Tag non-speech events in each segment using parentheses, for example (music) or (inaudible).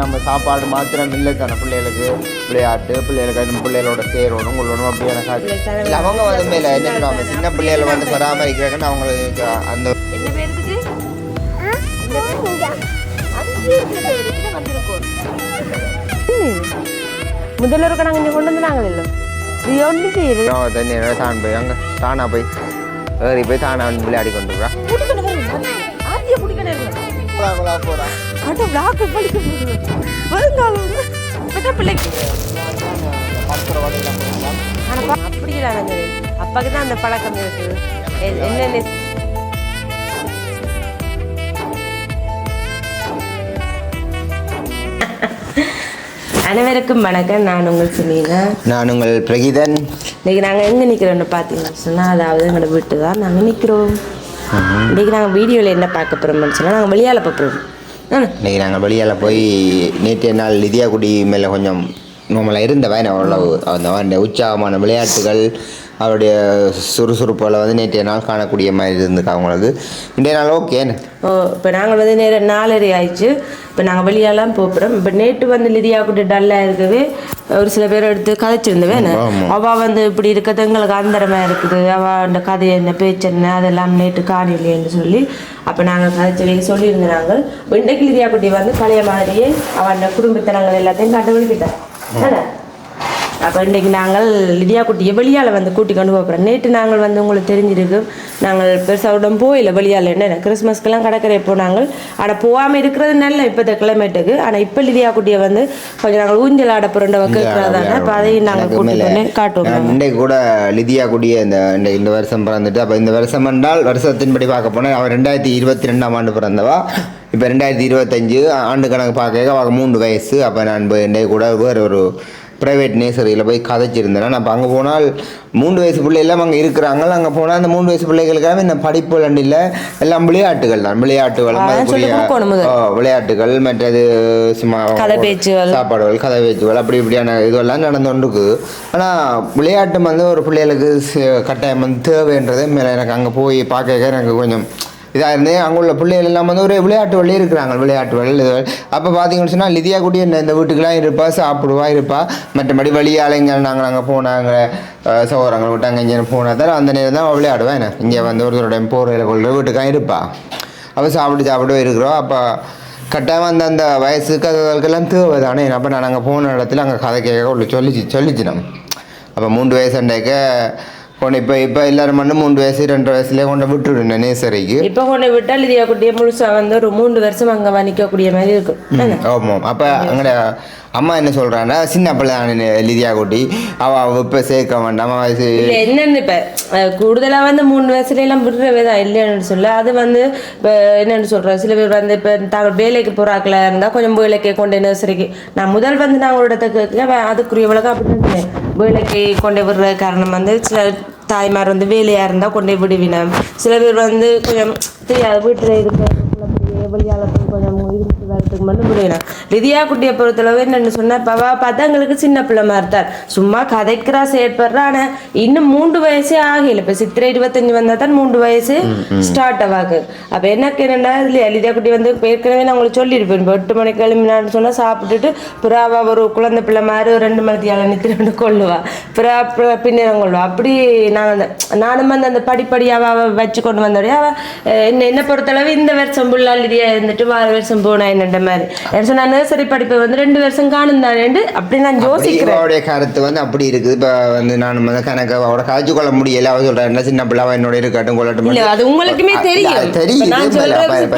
நம்ம சாப்பாடு மாத்திரம் இல்லை தானே பிள்ளைகளுக்கு? விளையாட்டு பிள்ளைகளுக்கு அந்த பிள்ளைகளோட சேரணும் கொள்ளணும் அப்படியான காரியம் இல்லை அவங்க வந்து மேலே என்ன சின்ன பிள்ளைகளை வந்து பராமரிக்கிறாங்கன்னு அவங்களுக்கு அந்த முதல்ல இருக்க நாங்கள் இங்கே கொண்டு வந்து நாங்கள் இல்லை. இது ஒன்று செய்யுது தண்ணி தான் போய் அங்கே தானா போய் ஏறி போய் தானா வந்து விளையாடி கொண்டு குடிக்கணும் போகிறான் அட பிளாக் படிக்க வருங்காலம் பிள்ளைக்கு. அப்படி அப்பாக்கு தான் அந்த பழக்கம் இருக்கு. எ- என்னென்ன அனைவருக்கும் வணக்கம். நான் உங்கள் சொல்லிங்க நான் உங்கள் பிரகிதன். இன்னைக்கு நாங்கள் எங்கே நிற்கிறோம்னு பார்த்தீங்கன்னு சொன்னால் அதாவது எங்களோட வீட்டு தான் நாங்கள் நிற்கிறோம் இன்னைக்கு நாங்கள் வீடியோவில் என்ன பார்க்க போகிறோம்னு சொன்னால் நாங்கள் வெளியால் பார்க்குறோம் இன்னைக்கு நாங்கள் வெளியால் போய் நேற்றைய நாள் லிதியாக்குடி மேலே கொஞ்சம் நம்மளை இருந்த வயன அவ்வளவு. அந்த உற்சாகமான விளையாட்டுகள் அவருடைய சுறுசுறுப்புகளை வந்து நேற்றைய நாள் காணக்கூடிய மாதிரி இருந்துக்கா அவங்களுக்கு இன்றைய நாள் ஓகேன்னு ஓ இப்போ நாங்கள் வந்து நேரம் நாலரை ஆயிடுச்சு. இப்போ நாங்கள் வெளியாலாம் போகிறோம் இப்போ நேற்று வந்து லிதியா கூட டல்லாக இருக்கவே ஒரு சில பேர் எடுத்து கதைச்சிருந்தவேன். அவள் வந்து இப்படி இருக்கிறது எங்களுக்கு அந்தரமாக இருக்குது. அவள் அந்த கதை என்ன பேச்சு என்ன அதெல்லாம் நேற்று காணலையேன்னு சொல்லி அப்போ நாங்கள் கதைச்சவே சொல்லியிருந்தோம் நாங்கள் இன்றைக்கு லிதியா குட்டி வந்து பழைய மாதிரியே அவன் அந்த குடும்பத்தினங்கள் எல்லாத்தையும் கண்டுபிடிக்கிட்டான் என்ன? அப்போ இன்றைக்கு நாங்கள் லிதியா குட்டியை வெளியால் வந்து கூட்டி கொண்டு போகிறோம் நேற்று நாங்கள் வந்து உங்களுக்கு தெரிஞ்சிருக்கு. நாங்கள் பெருசாக உடன் போயில வெளியால். என்ன கிறிஸ்மஸ்க்கெல்லாம் கடற்கரை போனாங்க ஆனால் போகாமல் இருக்கிறது நல்ல இப்போத்த கிளைமேட்டுக்கு. ஆனால் இப்போ லிதியா குட்டியை வந்து கொஞ்சம் நாங்கள் ஊஞ்சல் ஆட புரண்ட வைக்கிறதானே அப்போ அதையும் நாங்கள் கூட்டி கொண்டு காட்டுவோம். இன்றைக்கு கூட லிதியா குடிய இந்த இந்த இந்த வருஷம் பிறந்துட்டு அப்போ இந்த வருஷம் என்றால் வருஷத்தின்படி பார்க்க போனால் அவன் ரெண்டாயிரத்தி இருபத்தி ரெண்டாம் ஆண்டு பிறந்தவா. இப்போ ரெண்டாயிரத்தி இருபத்தஞ்சு ஆண்டு கணக்கு பார்க்க அவள் மூன்று வயசு. அப்போ நான் போய் கூட வேறு ஒரு ப்ரைவேட் நேசரியில் போய் கதைச்சிருந்தேன் நான் அப்போ அங்கே போனால் மூன்று வயசு பிள்ளை எல்லாம் அங்கே இருக்கிறாங்க அங்கே போனால் அந்த மூன்று வயசு பிள்ளைகளுக்காக இந்த படிப்பு இல்லை. எல்லாம் விளையாட்டுகள் தான். விளையாட்டுகள் விளையாட்டுகள் மற்றது சும்மா. சாப்பாடுகள் கதை பேச்சுகள் அப்படி இப்படியான இதுவெல்லாம் நடந்து கொண்டிருக்கு ஆனால் விளையாட்டு வந்து ஒரு பிள்ளைகளுக்கு கட்டாயம் வந்து தேவைன்றது மேலே எனக்கு அங்கே போய் பார்க்க எனக்கு கொஞ்சம் இதாக இருந்து அங்கே உள்ள பிள்ளைகள் எல்லாம் வந்து ஒரு விளையாட்டு வழி இருக்கிறாங்க. விளையாட்டு வழி அப்போ பார்த்தீங்கன்னு சொன்னால் லிதியா குட்டி இந்த இந்த வீட்டுக்கெல்லாம் இருப்பா சாப்பிடுவா இருப்பா. மற்றபடி வழியாலைங்க நாங்கள் நாங்கள் போனாங்க சோறாங்க விட்டாங்க அங்கே இங்கே போனால் தான் அந்த நேரம் தான் விளையாடுவேன் என்ன? இங்கே வந்து ஒருத்தருடைய போகிற கொள்கிற வீட்டுக்காக இருப்பா. அப்போ சாப்பிட்டு சாப்பிட்டு இருக்கிறோம். அப்போ கட்டாயம் அந்த அந்த வயசுக்கு அதுகளுக்கெல்லாம் தேவை தானே அப்போ நான் அங்கே போன இடத்துல அங்கே கதை கேட்க உள்ள சொல்லிச்சு சொல்லிச்சு நம்ம. அப்போ மூன்று வயசுண்டாக்க கொண்டு இப்போ இப்போ எல்லாரும் மட்டும் மூன்று வயசு ரெண்டு வயசுலேயே கொண்டு விட்டுருந்தேன் நேசரிக்கு இப்போ கொண்டு விட்டால் லிதியா குட்டியை முழுசாக வந்து ஒரு மூன்று வருஷம் அங்கே நிற்கக்கூடிய மாதிரி இருக்கும். ஆமாம் அப்போ அங்கே அம்மா என்ன சொல்கிறான்னா சின்ன பிள்ளை லிதியா குட்டி. அவள் இப்போ சேர்க்க வேண்டாம் வயசு என்னன்னு இப்ப அஹ், கூடுதலா வந்து மூணு வயசுல எல்லாம் விடுறவே தான் இல்லைன்னு சொல்ல அது வந்து இப்ப என்னன்னு சொல்றேன் சில பேர் வந்து இப்ப தாங்கள் வேலைக்கு போறாக்களா இருந்தா கொஞ்சம் வேலைக்கு கொண்டு நர்சரிக்கு நான் முதல் வந்து நாங்கள் இடத்துக்கு அதுக்குரிய விளக்கம் அப்படி இருந்தேன் வேலைக்கு கொண்டு விடுற காரணம் வந்து சில தாய்மார் வந்து வேலையாக இருந்தால் கொண்டு விடுவினம் சில பேர் வந்து கொஞ்சம் தெரியாது வீட்டில் இருக்கிற வெளியால வரதுக்கு மட்டும் முடியணும் லிதியா குட்டியை பொறுத்தளவு என்னன்னு சொன்னா பவா பார்த்தா எங்களுக்கு சின்ன பிள்ளை மாதிரி தான். சும்மா கதைக்கிறா செயற்படுறா ஆனா இன்னும் மூன்று வயசே ஆகல. இப்ப சித்திரை இருபத்தஞ்சு வந்தா தான் மூன்று வயசு ஸ்டார்ட் ஆகாது அப்ப எனக்கு என்னன்னா லிதியா குட்டி வந்து இப்ப ஏற்கனவே நான் உங்களுக்கு சொல்லியிருப்பேன். இப்போ எட்டு மணிக்கு கிளம்பினான்னு சொன்னா சாப்பிட்டுட்டு புறாவா ஒரு குழந்தை பிள்ளை மாதிரி ஒரு ரெண்டு மணிக்கு ஏழை நித்திரண்டு கொள்ளுவா. புறா அப்புறம் பின்னிறம் கொள்ளுவா. அப்படி நான் அந்த நானும் வந்து அந்த படிப்படியாக அவ வச்சு கொண்டு வந்தோடய அவ அஹ், என்ன என்ன பொறுத்தளவு இந்த வருஷம் புள்ளா லிதியா இருந்துட்டு வார வருஷம் போனா என்னன்ற மாதிரி சொன்னா நர்சரி படிப்பை வந்து ரெண்டு வருஷம் காணும் தானேண்டு அப்படி நான் யோசிக்கிறேன். அவருடைய கருத்து வந்து அப்படி இருக்குது. இப்போ வந்து நான் வந்து கணக்கு அவட காய்ச்சி கொள்ள முடியல. அவ சொல்கிறேன் என்ன சின்ன பிள்ளை என்னோட இருக்கட்டும் கொள்ளட்டும். இல்ல, அது உங்களுக்குமே தெரியும். தெரியுது.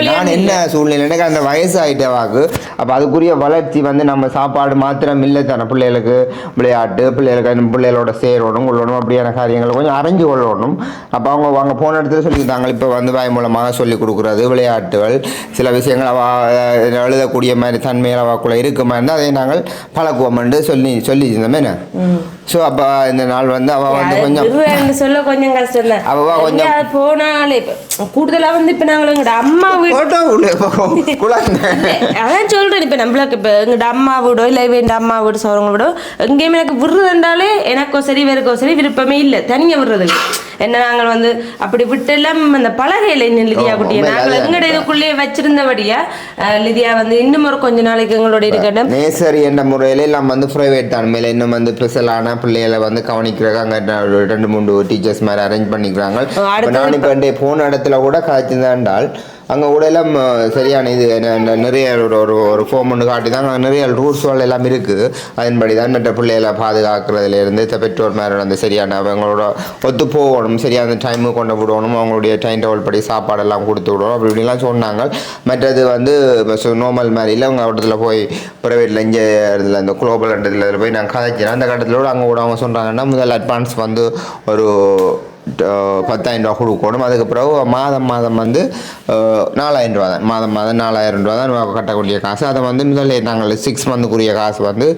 நான் என்ன சூழ்நிலை எனக்கு அந்த வயசு ஆகிட்டவாக்கு அப்போ அதுக்குரிய வளர்ச்சி வந்து நம்ம சாப்பாடு மாத்திரம் இல்லை தானே பிள்ளைகளுக்கு விளையாட்டு பிள்ளைகளுக்கு பிள்ளைகளோட சேரணும் கொள்ளணும் அப்படியான காரியங்களை கொஞ்சம் அறிஞ்சு கொள்ளணும். அப்போ அவங்க அவங்க போன இடத்துல சொல்லியிருந்தாங்க. இப்போ வந்து வாய் மூலமாக சொல்லி கொடுக்குறது விளையாட்டுகள் சில விஷயங்கள் அஹ், எழுதக்கூடிய மாதிரி தன்மையில் வாக்குள்ள இருக்குமா இருந்தால் அதை நாங்கள் பழக்குவோம் என்று சொல்லி சொல்லி இருந்தோமே ஸோ அப்போ இந்த நாள் வந்து அவள் வந்து கொஞ்சம் சொல்ல கொஞ்சம் கஷ்டம் தான் அவவா கொஞ்சம் போனாலே இப்ப கூடுதலா வந்து இப்ப நாங்கள் எங்கட அம்மா வீடு (laughs) அதான் சொல்றேன் இப்ப நம்மளுக்கு இப்ப எங்கட அம்மா வீடோ இல்ல எங்க அம்மா வீடு சோறவங்க வீடோ எங்கேயுமே எனக்கு விடுறதுண்டாலே எனக்கோ சரி வேறுக்கோ சரி விருப்பமே இல்லை. தனியா விடுறதுக்கு என்ன நாங்கள் வந்து அப்படி விட்டு எல்லாம் அந்த பழகையில இன்னும் லிதியா குட்டியை. நாங்கள் எங்கட இதுக்குள்ளேயே வச்சிருந்தபடியா லிதியா வந்து வந்து இன்னும் ஒரு கொஞ்ச நாளைக்கு எங்களோட இருக்கட்டும். நேசரி என்ற முறையில எல்லாம் வந்து ப்ரைவேட் தான். மேலே இன்னும் வந்து ஸ்பெஷலான பிள்ளைகளை வந்து கவனிக்கிறாங்க அங்கே ரெண்டு மூணு டீச்சர்ஸ் மாதிரி அரேஞ்ச் பண்ணிக்கிறாங்க. நான் இப்போ போன இடத்துல கூட காய்ச்சிருந்தாண்டால் அங்கே கூட எல்லாம் சரியான இது நிறைய ஒரு ஒரு ஃபோம் ஒன்று காட்டி தான் நிறைய ரூல்ஸ்கள் எல்லாம் இருக்குது அதன்படி தான் மற்ற பிள்ளைகளை பாதுகாக்கிறதுலேருந்து பெற்றோர் மேலே அந்த சரியான அவங்களோட ஒத்து போகணும் சரியான டைமு கொண்டு விடணும் அவங்களுடைய டைம் டேபிள் படி சாப்பாடெல்லாம் கொடுத்து விடணும் அப்படி இப்படிலாம் சொன்னாங்க. மற்றது வந்து நோமல் மாதிரியில் அவங்க இடத்துல போய் ப்ரைவேட்டில் இங்கே இதில் இந்த குளோபல் இதில் போய் நான் கதைக்கிறேன். அந்த கட்டத்தில் அங்கே கூட அவங்க சொல்கிறாங்கன்னா முதல் அட்வான்ஸ் வந்து ஒரு பத்தாயிரம் ரூபா கொடுக்கணும். அதுக்கு பிறகு மாதம் மாதம் வந்து நாலாயிரம் ரூபா தான். மாதம் மாதம் நாலாயிரம் ரூபா தான் கட்டக்கூடிய காசு. அதை வந்து முதல்ல நாங்கள் சிக்ஸ் மந்த்துக்குரிய காசு வந்து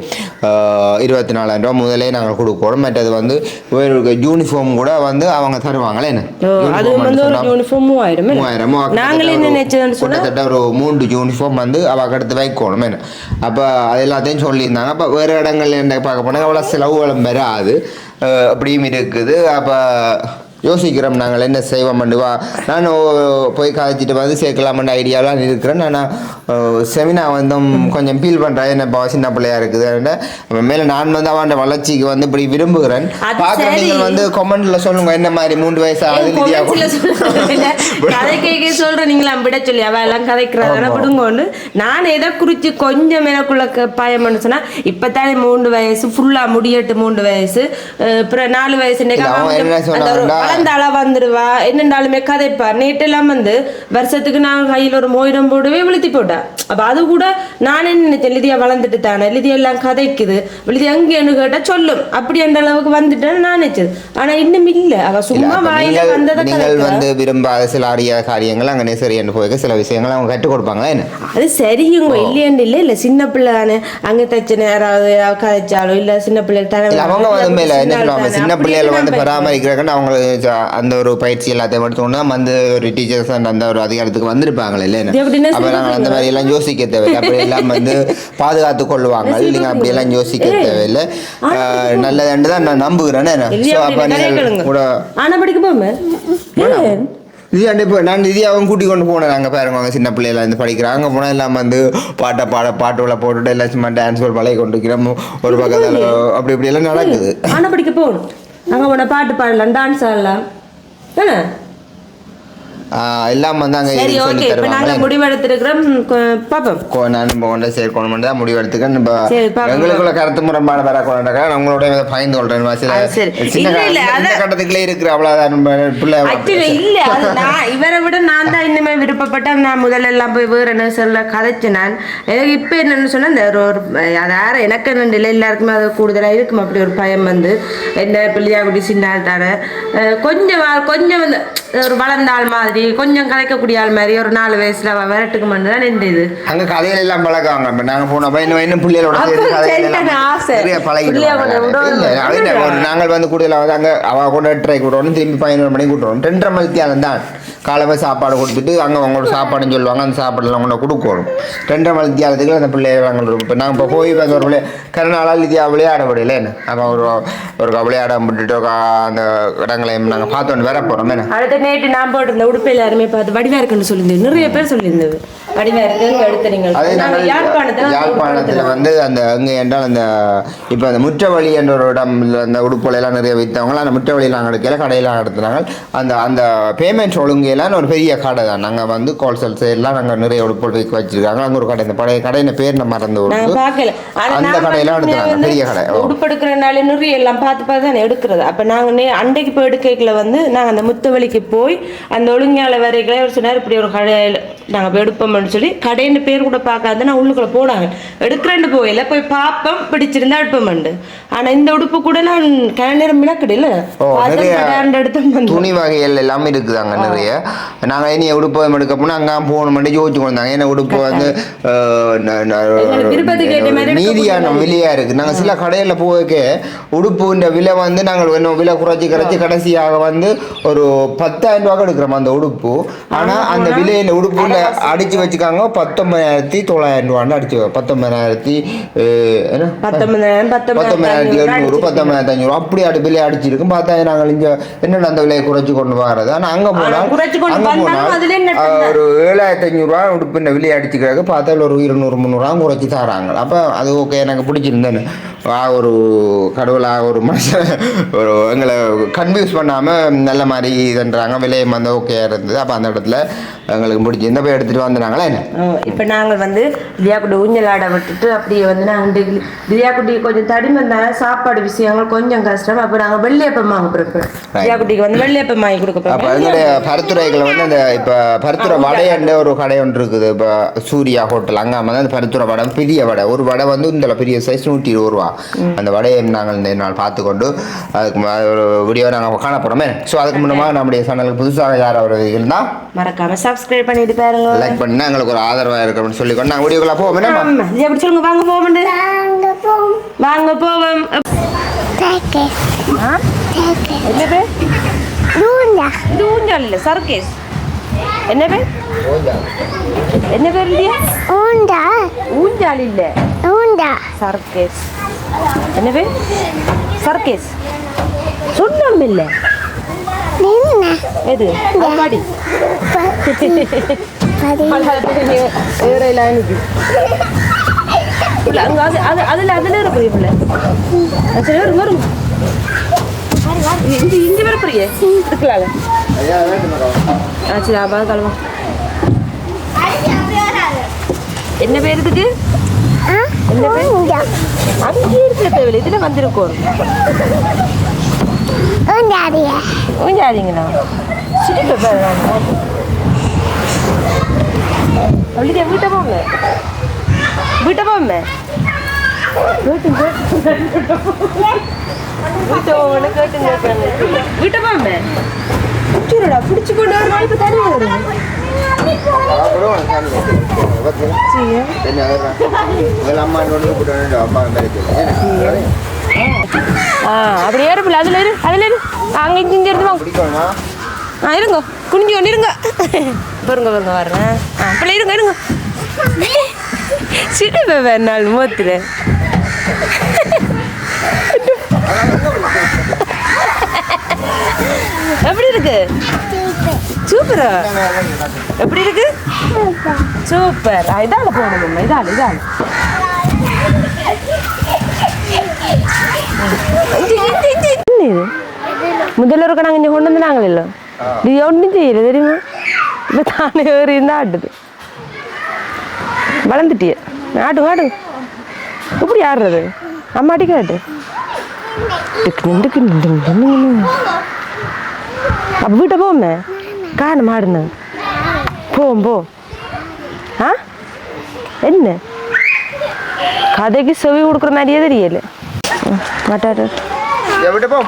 இருபத்தி நாலாயிரம் ரூபா முதலே நாங்கள் கொடுக்கணும். மற்றது வந்து யூனிஃபார்ம் கூட வந்து அவங்க தருவாங்களே என்ன? மூவாயிரம் கிட்டத்தட்ட ஒரு மூன்று யூனிஃபார்ம் வந்து அவள் எடுத்து வைக்கணும் என்ன? அப்போ அது எல்லாத்தையும் சொல்லியிருந்தாங்க. அப்போ வேறு இடங்கள்ல என்ன பார்க்க போனாங்க? அவ்வளோ செலவுகளும் வராது. அப்படியும் இருக்குது. அப்போ யோசிக்கிறோம் நாங்கள் என்ன செய்வோம்னு. வா நான் போய் காய்ச்சிட்டு வந்து சேர்க்கலாம்னு ஐடியாலாம் இருக்கிறேன். நான் செமினா வந்து கொஞ்சம் ஃபீல் பண்ணுறேன் என்ன இப்போ சின்ன பிள்ளையா இருக்குது. மேலே நான் வந்து அவன் வளர்ச்சிக்கு வந்து இப்படி விரும்புகிறேன். பார்க்குற. நீங்கள் வந்து கமெண்ட்ல சொல்லுங்க என்ன மாதிரி மூன்று வயசு ஆகுது? கதை கேட்க சொல்ற நீங்களா விட சொல்லி. அவ எல்லாம் கதைக்கிறாங்க விடுங்கன்னு. நான் எதை குறிச்சு கொஞ்சம் எனக்குள்ள க- பயம்னு சொன்னா இப்பதானே மூன்று வயசு ஃபுல்லா முடியட்டு மூன்று வயசு. அப்புறம் நாலு வயசு இல்ல, அவன் என்ன சொன்னான்டா? வளர்ந்த ஆளா வந்துருவா என்னண்டாலுமே கதைப்பா. நேற்றெல்லாம் வந்து வருஷத்துக்கு நான் கையில் ஒரு மோதிரம் போடவே விழுத்தி போட்டா. அப்ப அது கூட நான் நினைச்சேன் லிதியா வளர்ந்துட்டு தானே. லிதியா எல்லாம் கதைக்குது. லிதியா எங்கேன்னு கேட்டா சொல்லும். அப்படி அந்த அளவுக்கு வந்துட்டேன்னு நான் நினைச்சது. ஆனா இன்னும் இல்ல. அவ இல்ல, சும்மா வாயில வந்ததை நீங்கள். வந்து விரும்பாத சில அறிய காரியங்கள் அங்கே நேசரி என்று போய் சில விஷயங்கள் அவங்க கற்றுக் கொடுப்பாங்களா என்ன? அது சரியுங்க இல்லையாண்டு இல்ல. இல்ல சின்ன பிள்ளை தானே. அங்க தச்சு யாராவது கதைச்சாலோ இல்ல சின்ன பிள்ளை தானே அவங்க வந்து மேல என்ன சொல்லுவாங்க? சின்ன பிள்ளைகளை வந்து பராமரிக்கிறாங்கன்னு அவங்க அந்த ஒரு பயிற்சி எல்லாத்தையும் எடுத்தோம்னா வந்து ஒரு டீச்சர்ஸ் அந்த ஒரு அதிகாரத்துக்கு வந்திருப்பாங்களே இல்ல இது எப்படின்னா அப்ப நாங்கள் அந்த மாதிரி எல்லாம் யோசிக்க தேவையில்லை. அப்படி எல்லாம் வந்து பாதுகாத்து கொள்வாங்க. நீங்க அப்படி எல்லாம் யோசிக்க தேவையில்லை. நல்லதுன்னு தான் நான் நம்புகிறேன். என்ன? இல்லையா So, அப்படி அப்ப நீங்கள். கூட ஆனா படிக்க போமே ஏன்? இது அண்ட் இப்போ நான் நிதி அவன் கூட்டி கொண்டு போனேன். அங்கே பாருங்க அவங்க சின்ன பிள்ளைல இருந்து படிக்கிறாங்க. அங்கே போனால் எல்லாம் வந்து பாட்டை பாட பாட்டுகளை போட்டுட்டு எல்லாம் சும்மா டான்ஸ் ஒரு பழைய கொண்டு இருக்கிறோம் ஒரு பக்கத்தில் அப்படி இப்படி எல்லாம் நடக்குது. ஆனா படிக்க போகணும். நாங்கள் போன பாட்டு பாடலாம் டான்ஸ் ஆடலாம் என்ன? எல்லாம் வந்து அங்கே சரி சொல்லி ஓகே. இப்ப நாங்க தருவாங்க முடிவெடுத்திருக்கிறோம். கொ- நான் இப்போ கொண்டு சேர்க்கணும் தான் முடிவெடுத்துக்க இப்போ சரி, பாப்போம். எங்களுக்குள்ள கருத்து முரண்பாடு வரக்கூடாதுக்கா உங்களோட பயந்து கொள்றேன் சில. சின்ன கட்டத்துக்குள்ளே இருக்கிற அவ்வளோதான் பிள்ளை இல்ல நான் இவரை விட நான் தான் இன்னுமே விருப்பப்பட்ட நான் முதல்ல எல்லாம் போய் வேற நர்சரில் கதைச்சு நான் எனக்கு இப்போ என்னன்னு சொன்னா இந்த ஒரு ஒரு அது யார எனக்கு என்னன்னு இல்லை எல்லாருக்குமே அது கூடுதலாக இருக்கும். அப்படி ஒரு பயம் வந்து. என்ன பிள்ளையாக்குடி சின்ன கொஞ்சம் கொஞ்சம் வந்து ஒரு வளர்ந்த ஆள் மாதிரி கொஞ்சம் கதைக்கக்கூடிய ஆள் மாதிரி ஒரு நாலு வயசுல விரட்டுக்கு மட்டும் தான் இந்த இது அங்க கதையில எல்லாம் பழகுவாங்க. இப்ப நாங்க போனப்ப இன்னும் இன்னும் பிள்ளைகளோட பழகிடுவாங்க நாங்கள் வந்து கூடுதலா வந்து அங்க அவ கொண்டு ட்ரை கூட்டணும் திரும்பி பதினோரு மணிக்கு கூட்டணும் ரெண்டரை மணித்தியாலம் தான் காலமே சாப்பாடு கொடுத்துட்டு அங்க அவங்களோட சாப்பாடுன்னு சொல்லுவாங்க அந்த சாப்பாடுலாம் கொண்டு கொடுக்கணும் ரெண்டரை மணித்தியாலத்துக்கு அந்த பிள்ளைகள் நாங்கள் இப்போ நாங்கள் இப்போ போய் அந்த ஒரு பிள்ளை கருநாளால் இது விளையாட முடியல என்ன? அப்போ ஒரு ஒரு விளையாட விட்டுட்டு அந்த இடங்களையும் நாங்கள் பார்த்தோன்னு வேற போறோம் என்ன? அடுத்த நேற்று நான் போட்டிருந்த உடுப்பு எல்லாருமே பார்த்து வடிவா இருக்குன்னு சொல்லியிருந்தது. நிறைய பேர் சொல்லியிருந்தது. வடிவா நீங்கள் நாங்கள் யாழ்ப்பாணத்துல வந்து அந்த அங்கே என்றால் அந்த இப்போ அந்த முற்றவழி என்ற ஒரு இடம் அந்த உடுப்புகளை எல்லாம் நிறைய விற்றவங்க அந்த முற்றவழியில் நாங்கள் எடுக்கல கடையெல்லாம் நடத்துனாங்க அந்த அந்த பேமெண்ட் ஒழுங்கையெல்லாம் ஒரு பெரிய கடை தான். நாங்கள் வந்து கோல்சேல் சைட்லாம் நாங்கள் நிறைய உடுப்புகள் வைக்க வச்சிருக்காங்க. அங்கே ஒரு கடை இந்த பழைய கடையின் பேர் நம்ம மறந்து அந்த கடையெல்லாம் வந்து எடுத்துறாங்க பெரிய கடை. ஓ. உடுப்பு எடுக்கிறனால நிறைய எல்லாம் பார்த்து பார்த்து தானே எடுக்கிறது. அப்ப நாங்க நே அன்றைக்கு போய் எடுக்கல வந்து நாங்க அந்த முத்தவழிக்கு போய் அந்த ஒழுங்கால வரைகளே ஒரு சொன்னார். இப்படி ஒரு கடையில் நாங்க போய் எடுப்போம்னு சொல்லி கடைன்னு பேர் கூட பார்க்காத நான் உள்ளுக்குள்ள போனாங்க. எடுக்கிறேன்னு போயில போய் பார்ப்போம் பிடிச்சிருந்தா எடுப்போம்ண்டு ஆனா இந்த உடுப்பு கூட நான் கன நேரம் மிளக்குடு இல்ல ஓ நிறைய எடுத்தோம் வந்து. துணி வகைகள் எல்லாமே இருக்குது அங்கே நிறைய. நாங்கள் இனி உடுப்பு எடுக்க போனால் அங்கே போகணும் யோசிச்சு கொண்டாங்க ஏன்னா உடுப்பு வந்து நீதியான முடியாது. விலையா இருக்கு நாங்கள் சில கடையில் போய்க்க உடுப்புன்ற விலை வந்து நாங்கள் இன்னும் விலை குறைச்சி குறைச்சி கடைசியாக வந்து ஒரு பத்தாயிரம் ரூபாய்க்கு எடுக்கிறோம் அந்த உடுப்பு. ஆனால் அந்த விலையில் உடுப்புல அடிச்சு வச்சுக்காங்க. பத்தொன்பதாயிரத்தி தொள்ளாயிரம் ரூபான்னு அடிச்சு பத்தொன்பதாயிரத்தி என்ன? பத்தொன்பதாயிரம் பத்தொன்பதாயிரத்தி எழுநூறு பத்தொன்பதாயிரத்தி அஞ்சூறு அப்படி அடி விலை அடிச்சிருக்கும். பார்த்தா நாங்கள் இங்கே என்னென்ன அந்த விலையை குறைச்சி கொண்டு வர்றது? ஆனால் அங்கே போனால் அங்கே போனால் ஒரு ஏழாயிரத்தி ஐநூறுரூவா உடுப்பு இந்த விலை அடிச்சுக்கிறாங்க. பார்த்தா ஒரு இருநூறு முந்நூறுவா குறைச்சி தராங்க. அப்போ அது ஓகே எனக்கு பிடிச்சிருந்தேன்னு. ஒரு கடவுளாக ஒரு மனுஷன் ஒரு எங்களை கன்ஃபியூஸ் பண்ணாமல் நல்ல மாதிரி இதுன்றாங்க. விலையும் வந்து ஓகே இருந்தது. அப்போ அந்த இடத்துல எங்களுக்கு பிடிச்சிருந்தா போய் எடுத்துகிட்டு வந்துட்டாங்களே என்ன? இப்போ நாங்கள் வந்து தியாக்குட்டி ஊஞ்சல் ஆட விட்டுட்டு அப்படியே வந்து நாங்கள் தியாக்குட்டி கொஞ்சம் தடிமந்தான சாப்பாடு விஷயங்கள் கொஞ்சம் கஷ்டம் அப்போ நாங்கள் வெள்ளையப்பம் வாங்க பிறப்போம் தியாக்குட்டிக்கு வந்து வெள்ளையப்பம் வாங்கி கொடுக்க அப்போ போறோம். எங்களுடைய பருத்துறைகளை வந்து அந்த இப்போ பருத்துறை வடையண்ட ஒரு கடை ஒன்று இருக்குது. இப்போ சூர்யா ஹோட்டல் அங்கே வந்து அந்த பருத்துறை வடை பெரிய வடை. ஒரு வடை வந்து இந்த பெரிய சைஸ் நூற்றி இருபது ரூபா. அந்த வடையை நாங்கள் இந்த நாள் பார்த்துக்கொண்டு அதுக்கு ஒரு வீடியோ நாங்கள் காண போகிறோமே ஸோ அதுக்கு முன்னமாக நம்முடைய சேனலுக்கு புதுசாக யார் அவர் இருந்தால் மறக்காம சப்ஸ்கிரைப் பண்ணிட்டு பாருங்க. லைக் பண்ணால் எங்களுக்கு ஒரு ஆதரவாக இருக்கணும்னு சொல்லிக்கொண்டு நாங்கள் வீடியோக்குள்ளே போவோம். இது எப்படி சொல்லுங்க? வாங்க போவோம் வாங்க போவோம்? என்ன பேர்? இல்ல சர்க்கேஸ். என்ன பேர்? என்ன பேர் இல்லையா ஊஞ்சல் இல்ல. சர்க்கேஸ். என்ன பேர்? சர்க்கேஸ். சொன்னோம் இல்ல. எது அம்மாடி எனக்கு இல்ல அங்க அது அது அதுல அதுல இருக்கிற இல்ல சரி வரும் வரும் இஞ்சி இஞ்சி வர புரிய இருக்கலாங்க ஆ சரி அப்பா கிளம்பா என்ன பேர் இதுக்கு என்ன பேர் அங்கே இருக்கிற தேவையில்லை இதுல வந்திருக்கோம் ஊஞ்சாதீங்கண்ணா சிரிப்பை பாரு அப்படியே வீட்டை போங்க. வீட்டை போங்க. கேட்டுங்க வீட்டை போகணும் கேட்டுங்க வீட்டை போங்க. பிடிச்சிருடா பிடிச்சு கொண்டு வர நாளைக்கு தண்ணி வரும் அம்மா அம்மா ஆ அப்படி ஏறப்பில்ல அதில் இரு அதில் இரு. அங்கே இங்கே இங்கே இருந்து வாங்க. ஆ இருங்க. குனிஞ்சு கொண்டு இருங்க. பாருங்க பாருங்க. வர்றேன் ஆ பிள்ளை இருங்க இருங்க. சிரிப்பை வேறு நாள் மூத்துல எப்படி இருக்கு? சூப்பரா? எப்படி இருக்கு? சூப்பர். இதால போகணும் இதால இதால இஞ்சி, இஞ்சி, இஞ்சி. என்ன இது முதல்ல இருக்க நாங்கள் இங்கே கொண்டு வந்து நாங்களே இது ஒன்றும் செய்யல தெரியுமா இப்போ தானே ஏறி இருந்தால் ஆட்டுது வளர்ந்துட்டிய ஆட்டு ஆடு எப்படி ஆடுறது அம்மாட்டி கேட்டு டிக்கு நின்று அப்போ வீட்டை போமே காணும் ஆடுன போவோம் போ ஆ என்ன கதைக்கு செவி கொடுக்குற மாதிரியே தெரியலை மாட்டாரு. விட்டு போ.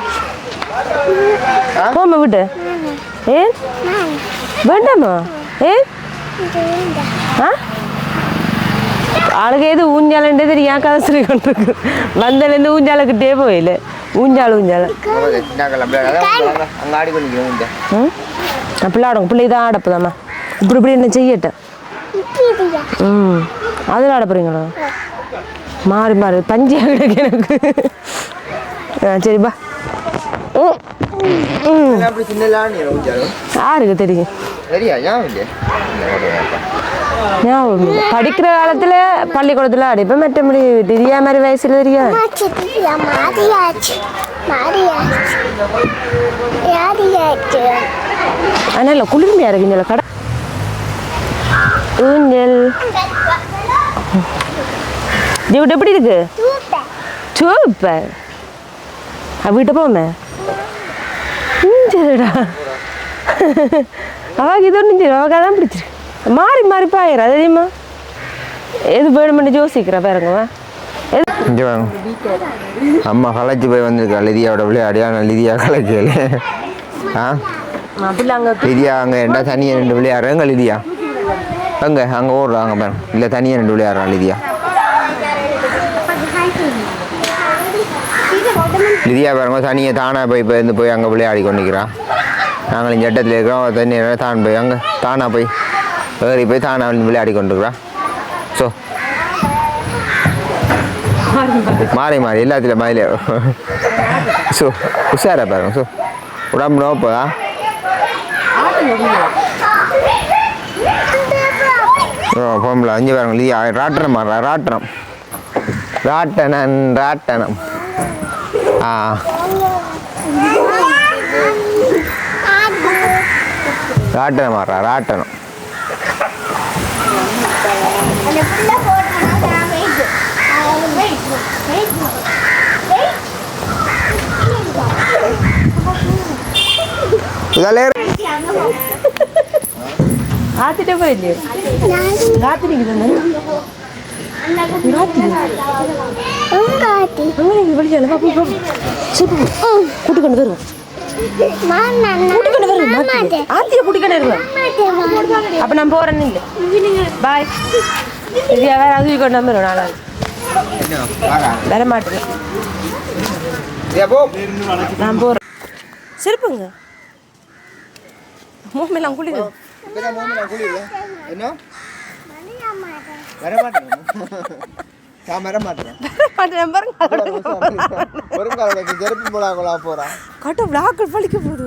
போம்மா விட்டு ஏன் வேண்டாமா ஏன் ஆ? ஆளுக்கு எது ஊஞ்சாலன்றே தெரியும் கதை சொல்லி கொண்டிருக்கு? வந்தலேருந்து ஊஞ்சாலக்கிட்டே போயில. ஊஞ்சால் ஊஞ்சால். அங்கே ஆடி பண்ணிக்கிறோம் ம்? பிள்ளை ஆடுங்க பிள்ளை தான் ஆடப்போதாம்மா இப்படி இப்படி என்ன செய்யட்டும்? ம். அதில் ஆட போகிறீங்களா மாறி மாறி. பஞ்சியா கிடக்கு எனக்கு. சரிப்பா யாருக்கு தெரியும்? இல்லை. படிக்கிற காலத்துல பள்ளிக்கூடத்துல அடிப்பேன். மற்றபடி தெரியா மாதிரி வயசுல தெரியாது அதனால குளிர்மையா இருக்கு இந்த கடை. ஊஞ்சல். ஜீவிட்டு எப்படி இருக்கு? சூப்பர் வீட்டை போமே? சரிடா. அவாக்கு இது ஒன்றும் சரி அவாக்கு அதான் பிடிச்சிருக்கு. மாறி மாறி பாயிரா தெரியுமா? எது வேணுமென்னு யோசிக்கிறா பாருங்க இங்கே வாங்க. அம்மா கலைச்சி போய் வந்திருக்கா. லிதியாவோட விளையாடியா நான் லிதியா கலைக்கல ஆ? லிதியா அங்கே என்ன தனியாக ரெண்டு விளையாடுறேங்க லிதியா? அங்கே அங்கே ஓடுறாங்க பாருங்க. இல்லை தனியாக ரெண்டு விளையாடுறான் லிதியா. லிதியா பாருங்க சனியை தானாக போய் இப்போ இருந்து போய் அங்கே விளையாடி கொண்டிருக்கிறான் நாங்கள் இந்த இடத்துல இருக்கிறோம் தண்ணி தான் போய் அங்கே தானாக போய் ஏறி போய் தானாக வந்து விளையாடி கொண்டிருக்கிறான் ஸோ மாறி மாறி எல்லாத்திலும் மயிலே ஸோ உஷாரா பாருங்க ஸோ உடம்பு நோப்பதா போகல அஞ்சு பாருங்க லீ ராட்டணம் மாறா ராட்டணம் ராட்டணம் ஆ. ராட்டனம் மாறா ராட்டனம் அந்த புள்ள போட்டா நான் வருவோம் மாமா வருவோம் ஆத்திய வருவோம் அப்ப நான் போறேன்னு இல்லை பாய் இது வேற அது கொண்டு வந்துடும் நாளாக வர மாட்டேன் நான் போறேன் சிரிப்புங்க என்ன வர மாட்டேன் நான் வர மாட்டேன் மாட்டேன் கட்ட விளாக்கள் பழிக்க போகுது.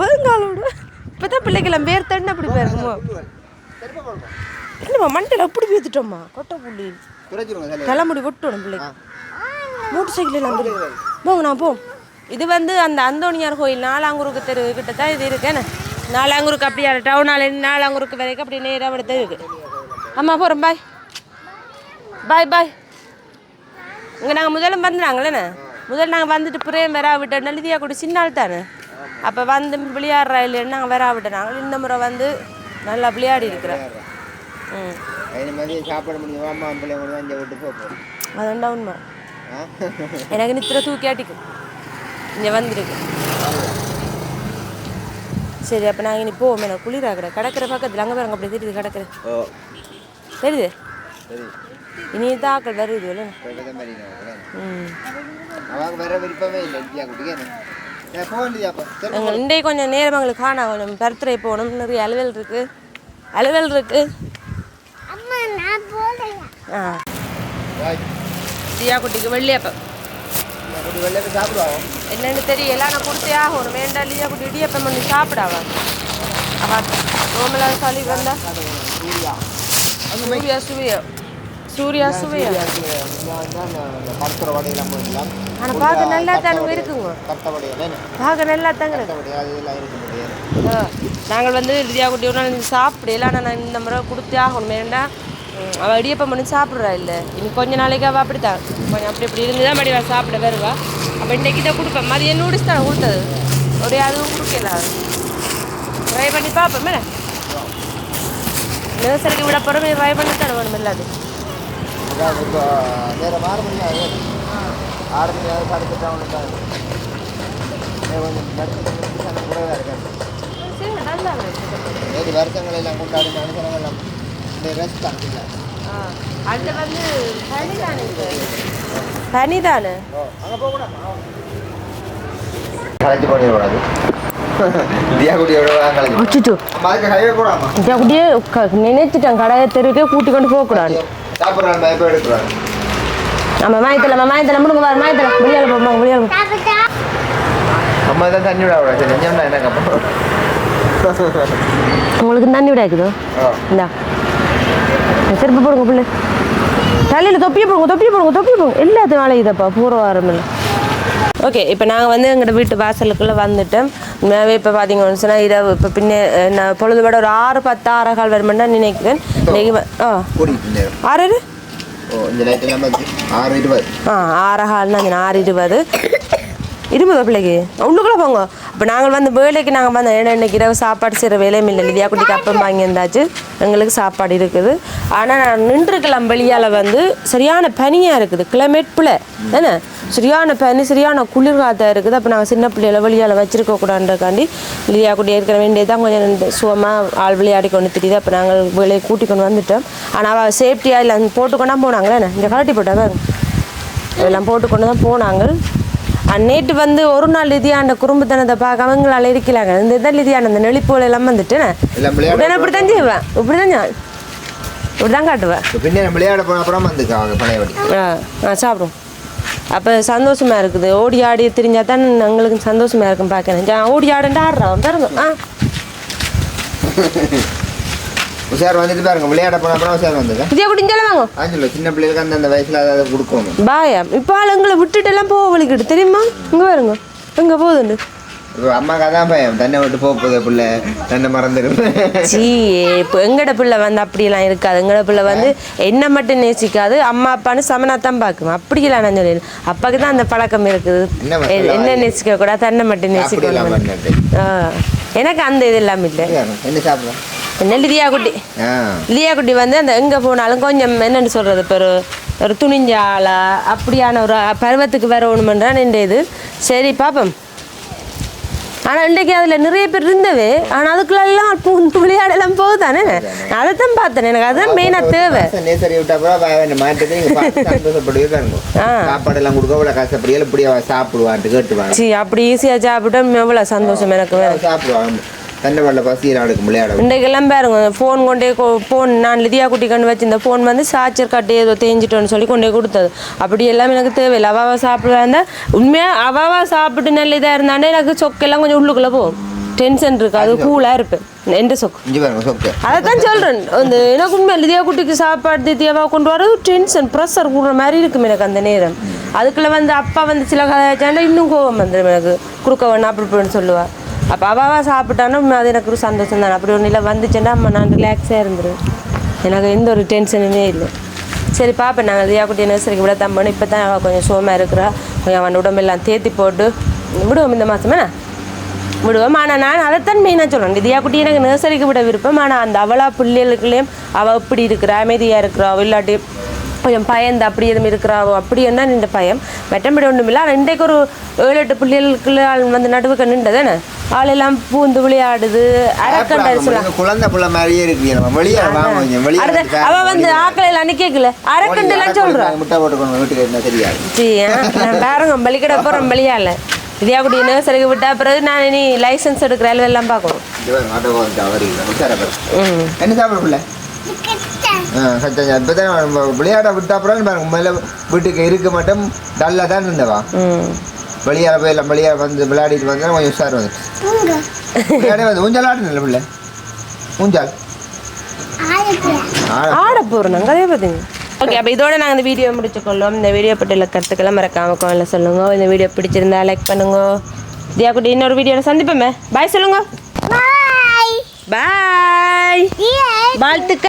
வருங்காலோட இப்பதான் பிள்ளைக்கெல்லாம் பேர் தண்ணி அப்படி போயிருக்குமோ? என்னம்மா மண்டையில் அப்படி பேத்துட்டோம்மா கொட்டை புள்ளி. தலைமுடி விட்டணும் பிள்ளைக்கு மோட்டர் சைக்கிள் வந்துடு. போங்க நான் போ. இது வந்து அந்த அந்தோணியார் கோயில் நாலாங்குருக்கு தெரு கிட்ட தான் இது இருக்கேன்னு நாலாங்குருக்கு அப்படியே டவுனால நாலாங்குருக்கு வரைக்கும் அப்படி நேராக விடுத்து இருக்கு. அம்மா போகிறோம் பாய் பாய் பாய். இங்கே நாங்கள் முதல்ல வந்துனாங்களேண்ணே முதல்ல நாங்கள் வந்துட்டு பிரேம் வரா விட்டோம். நலிதியா கூட சின்ன ஆள் தானே? அப்போ வந்து விளையாடுறா இல்லைன்னு நாங்கள் வரா விட்டோம். நாங்கள் இந்த முறை வந்து நல்லா விளையாடி இருக்கிறோம். ம் சாப்பிட முடியும் அம்மா பிள்ளை கொண்டு வந்து விட்டு போகிறோம் அதுண்டா உண்மை. எனக்கு நித்திர தூக்கி ஆட்டிக்கும். இங்கே வந்திருக்கு. சரி அப்போ நாங்கள் இனி போவோம். எனக்கு குளிராகிற கடற்கரை பக்கத்தில் அங்கே பாருங்க அப்படி தெரியுது கடற்கரை. ஓ. தெரியுது. குட்டிக்கு போக வேண்டியதாப்பா சரி எங்கள் இன்றைய கொஞ்சம் நேரம் எங்களுக்கு காணா கொஞ்சம் பருத்துறை போகணும் நிறைய அலுவல் இருக்குது அலுவல் போலையா ஆ தியா குட்டிக்கு வெள்ளியப்பம் என்னன்னு தெரியல நான் கொடுத்தே ஆகணும் வேண்டாம் இல்லையா குட்டி இடியப்பம் பண்ணி சாப்பிடாவா அவள் ரோமலா சளி வந்தா சூர்யா சுவையா சூர்யா சுவையா? படத்துற வடையெல்லாம் போயிடலாம் ஆனால் பார்க்க நல்லா தானுங்க இருக்குங்க. பார்க்க நல்லா தாங்க நாங்கள் வந்து இறுதியாக குட்டி ஒரு நாள் சாப்பிடல. ஆனால் நான் இந்த முறை கொடுத்தே ஆகணும். ஏன்னா அவள் இடியப்பம் பண்ணி சாப்பிட்றா இல்லை. இனி கொஞ்ச நாளைக்கு அவள் அப்படித்தான் கொஞ்சம் அப்படி இப்படி இருந்து தான் மடிவா சாப்பிட வருவா. அப்போ இன்றைக்கி தான் கொடுப்பேன். மதியம் நூடுல்ஸ் தான் கொடுத்தது? ஒரே அதுவும் கொடுக்கல. ட்ரை பண்ணி பார்ப்போம் மேடம் நர்சரிக்கு விட போகிறோம் ட்ரை பண்ணி தானே வேணும் இல்லாது அதாவது இப்போ வேறு மாற முடியாது ஆறு மணியாவது படுத்துட்டு அவனுக்கு தான் கொஞ்சம் நடுத்து குறைவாக இருக்காது. ஏழு வருஷங்கள் எல்லாம் கொண்டாடி மனுஷனங்கள் எல்லாம். இந்த ரெஸ்ட் அது வந்து அங்கே போகக்கூடாது பண்ணிடக்கூடாது நினைச்சிட்டேன். கடையை தெருக்கே கூட்டி கொண்டு போகக்கூடாது. சாப்பிட்றாங்க எடுக்கிறாங்க நம்ம மாயத்தில் நம்ம மாயத்தில் முடுங்க பாரு மாயத்தில். முடியாத போமா முடியாத அம்மா தான் தண்ணி விட விடாது நெஞ்சம்னா என்னங்க அப்போ உங்களுக்கு தண்ணி விடாக்குதோ ஓ இந்தா. செருப்பு போடுங்க பிள்ளை. தலையில் தொப்பியை போடுங்க தொப்பியை போடுங்க தொப்பியை போடுங்க. எல்லாத்தையும் அலையுதப்பா பூர வாரம் இல்லை. ஓகே இப்போ நாங்கள் வந்து எங்களோட வீட்டு வாசலுக்குள்ளே வந்துட்டோம். உண்மையாகவே இப்போ பார்த்தீங்கன்னு சொன்னால் இரவு இப்போ பின்ன நான் பொழுதுபட ஒரு ஆறு பத்து ஆறு கால் வருமெண்டா நினைக்கிறேன். ஆ. ஆறு ஆறு? இருபது. ஆ ஆறு கால்னா ஆறு இருபது. இருபது பிள்ளைக்கு. உள்ளுக்குள்ளே போங்க. இப்போ நாங்கள் வந்து வேலைக்கு நாங்கள் வந்து இன்னைக்கு இரவு சாப்பாடு செய்கிற வேலையும் இல்லை. லிதியா குட்டிக்கு அப்பம் வாங்கி இருந்தாச்சு எங்களுக்கு சாப்பாடு இருக்குது. ஆனால் நான் நின்றுக்கலாம் வெளியால் வந்து சரியான பனியாக இருக்குது. கிளைமேட் பிள்ளை என்ன? சரியான பனி சரியான குளிர்காத்தா இருக்குது. அப்போ நாங்கள் சின்ன பிள்ளைகளை வெளியால் வச்சிருக்க கூடாதுன்றக்காண்டி லிதியா குட்டி இருக்கிற வேண்டியது தான் கொஞ்சம் சுகமாக ஆள் விளையாடி கொண்டு தெரியுது அப்போ நாங்கள் வேலையை கூட்டி கொண்டு வந்துட்டோம். ஆனால் அவள் சேஃப்டியாக இல்லை. போட்டுக்கொண்டா போனாங்களே என்ன? இங்கே கலட்டி போட்டாங்க பாருங்க. இதெல்லாம் போட்டுக்கொண்டு தான் போனாங்க. நேற்று வந்து ஒரு நாள் லிதியாண்ட குறும்புத்தனத்தை பார்க்காம எங்களால் இருக்கலாங்க இந்த இதான் லிதியாண்ட இந்த நெளிப்போல எல்லாம் வந்துட்டு இப்படி தான் செய்வேன். இப்படி தான் இப்படி தான் காட்டுவேன் பின்ன விளையாட போன அப்புறம் வந்துக்காங்க பழையபடி ஆ ஆ சாப்பிடும் அப்போ சந்தோஷமா இருக்குது. ஓடி ஆடி திரிஞ்சா தான் எங்களுக்கு சந்தோஷமா இருக்கும் பார்க்கணும் ஓடி ஆடுண்டு ஆடுறான் பாருங்க ஆ. (laughs) உஷார் வந்துட்டு பாருங்க விளையாட போன அப்புறம் உஷார் வந்துங்க இதே குடிஞ்சாலும் வாங்க. ஆஞ்சலோ சின்ன பிள்ளைகளுக்கு அந்த அந்த வயசுல அதாவது கொடுக்கணும் பாயா இப்போ ஆள் எங்களை விட்டுட்டு எல்லாம் போக வலிக்கிட்டு தெரியுமா? இங்கே பாருங்க எங்கே போகுதுண்டு அம்மாக்கு அதான் பயம் தன்னை விட்டு போக போகுது பிள்ளை தன்னை மறந்துடும் சீ இப்போ எங்கட பிள்ளை வந்து அப்படியெல்லாம் இருக்காது. எங்கட பிள்ளை வந்து என்ன மட்டும் நேசிக்காது அம்மா அப்பான்னு சமனா தான் பார்க்கும். அப்படியெல்லாம் நான் சொல்லிடுறேன் அப்பாக்கு தான் அந்த பழக்கம் இருக்குது. என்ன நேசிக்க கூடாது தன்னை மட்டும் நேசிக்கணும். எனக்கு அந்த இது இல்லாமல் இல்லை. என்ன சாப்பிடலாம் என்ன லிதியா குட்டி லியா குட்டி வந்து அந்த எங்கே போனாலும் கொஞ்சம் என்னன்னு சொல்கிறது இப்போ ஒரு ஒரு துணிஞ்ச ஆளா அப்படியான ஒரு பருவத்துக்கு வரணுமென்றா நின்ற இது சரி பாப்போம். ஆனால் இன்றைக்கு அதில் நிறைய பேர் இருந்தவே ஆனால் அதுக்குள்ளெல்லாம் பூந்து விளையாடலாம் போகுதானே? நான் அதை தான் பார்த்தேன். எனக்கு அதுதான் மெயினாக தேவை. நேசரி விட்டா கூட வேற மாட்டது நீங்க பார்த்து (laughs) சந்தோஷப்படுவே பாருங்க. ஆ. சாப்பாடு எல்லாம் கொடுக்க இவ்வளவு கஷ்டப்படியா இப்படி சாப்பிடுவான்ட்டு கேட்டுவாங்க சரி அப்படி ஈஸியாக சாப்பிட்டா எவ்வளோ சந்தோஷம் எனக்கு சாப்பிடுவாங்க. தன்னை வரல பசியில் அடுக்கு விளையாட இன்றைக்கெல்லாம் பாருங்க ஃபோன் கொண்டே ஃபோன் நான் லிதியா குட்டி கண்டு வச்சிருந்த ஃபோன் வந்து சார்ஜர் கட்டி ஏதோ தேஞ்சிட்டோன்னு சொல்லி கொண்டே கொடுத்தது. அப்படி எல்லாம் எனக்கு தேவையில்லை. அவாவா சாப்பிடுவாங்க உண்மையாக அவாவா சாப்பிட்டு நல்ல இதாக இருந்தாண்டே எனக்கு சொக்கெல்லாம் கொஞ்சம் உள்ளுக்குள்ளே போகும் டென்ஷன் இருக்கு. அது கூலாக இருப்பேன் எந்த சொக்கு அதைத்தான் சொல்கிறேன் அந்த எனக்கு உண்மையாக லிதியா குட்டிக்கு சாப்பாடு தித்தியாவா கொண்டு வரது டென்ஷன் ப்ரெஷர் கூடுற மாதிரி இருக்கும் எனக்கு அந்த நேரம். அதுக்குள்ளே வந்து அப்பா வந்து சில கதை இன்னும் கோவம் வந்துடும் எனக்கு. குறுக்க வேணா அப்படி இப்படின்னு சொல்லுவா. அப்போ அவாவா சாப்பிட்டானா அது எனக்கு ஒரு சந்தோஷம் தானே. அப்படி ஒரு இல்லை வந்துச்சுன்னா நான் ரிலாக்ஸாக இருந்துருவேன். எனக்கு எந்த ஒரு டென்ஷனுமே இல்லை. சரி பார்ப்பேன் நாங்கள் லியா குட்டி நர்சரிக்கு விட தம்பணும் இப்போ தான் அவள் கொஞ்சம் சோமாக இருக்கிறா. கொஞ்சம் அவன் உடம்பெல்லாம் தேத்தி போட்டு விடுவோம் இந்த மாதமே விடுவோம். ஆனால் நான் அதைத்தான் மெயினாக சொல்லணும் தியா குட்டி எனக்கு நர்சரிக்கு விட விருப்பம். ஆனால் அந்த அவளா பிள்ளைகளுக்குள்ளேயும் அவள் இப்படி இருக்கிறா அமைதியாக இருக்கிறா இல்லாட்டி கொஞ்சம் பயந்து அப்படி எதுவும் இருக்கிறாவோ அப்படி என்ன நின்ற பயம் மெட்டம்படி ஒன்றும் இல்லை ஆனால் இன்றைக்கு ஒரு ஏழு எட்டு பிள்ளைகளுக்குள்ள ஆள் வந்து நடுவுக்கு நின்றதானே ஆள் எல்லாம் பூந்து விளையாடுது அரக்கண்ட குழந்தை பிள்ளை மாதிரியே வந்து அவ வந்து ஆக்களை எல்லாம் கேட்கல. அரக்கண்டெல்லாம் சொல்றா. முட்டை போட்டுக்கணும் வீட்டுக்கு என்ன தெரியாது. பாருங்க பலிக்கடை போகிறேன் பலியால இதே அப்படி நர்சரிக்கு விட்டா பிறகு நான் இனி லைசன்ஸ் எடுக்கிற அளவு எல்லாம் பார்க்கணும் சச்சா இப்போ தான் விளையாட விட்டா அப்புறம் பாருங்க முதல்ல வீட்டுக்கு இருக்க மட்டும். டல்லாக தான் இருந்தவா? ம். வெளியால போய் எல்லாம் வெளியால வந்து விளையாடிட்டு வந்தா கொஞ்சம் உஷார் வந்து விளையாடே வந்து ஊஞ்சல் ஆடுனல பிள்ளை? ஊஞ்சல். ஆட. நாங்கள் அதே பார்த்தீங்க ஓகே அப்போ இதோட நாங்கள் இந்த வீடியோ முடிச்சுக்கொள்ளும் இந்த வீடியோ பற்றியுள்ள கருத்துக்களை மறக்காம கோவில் சொல்லுங்க. இந்த வீடியோ பிடிச்சிருந்தா லைக் பண்ணுங்க. தியா குட்டி இன்னொரு வீடியோவில் சந்திப்போமே. பாய் சொல்லுங்க. பாய் பாய் வாழ்த்துக்கள்.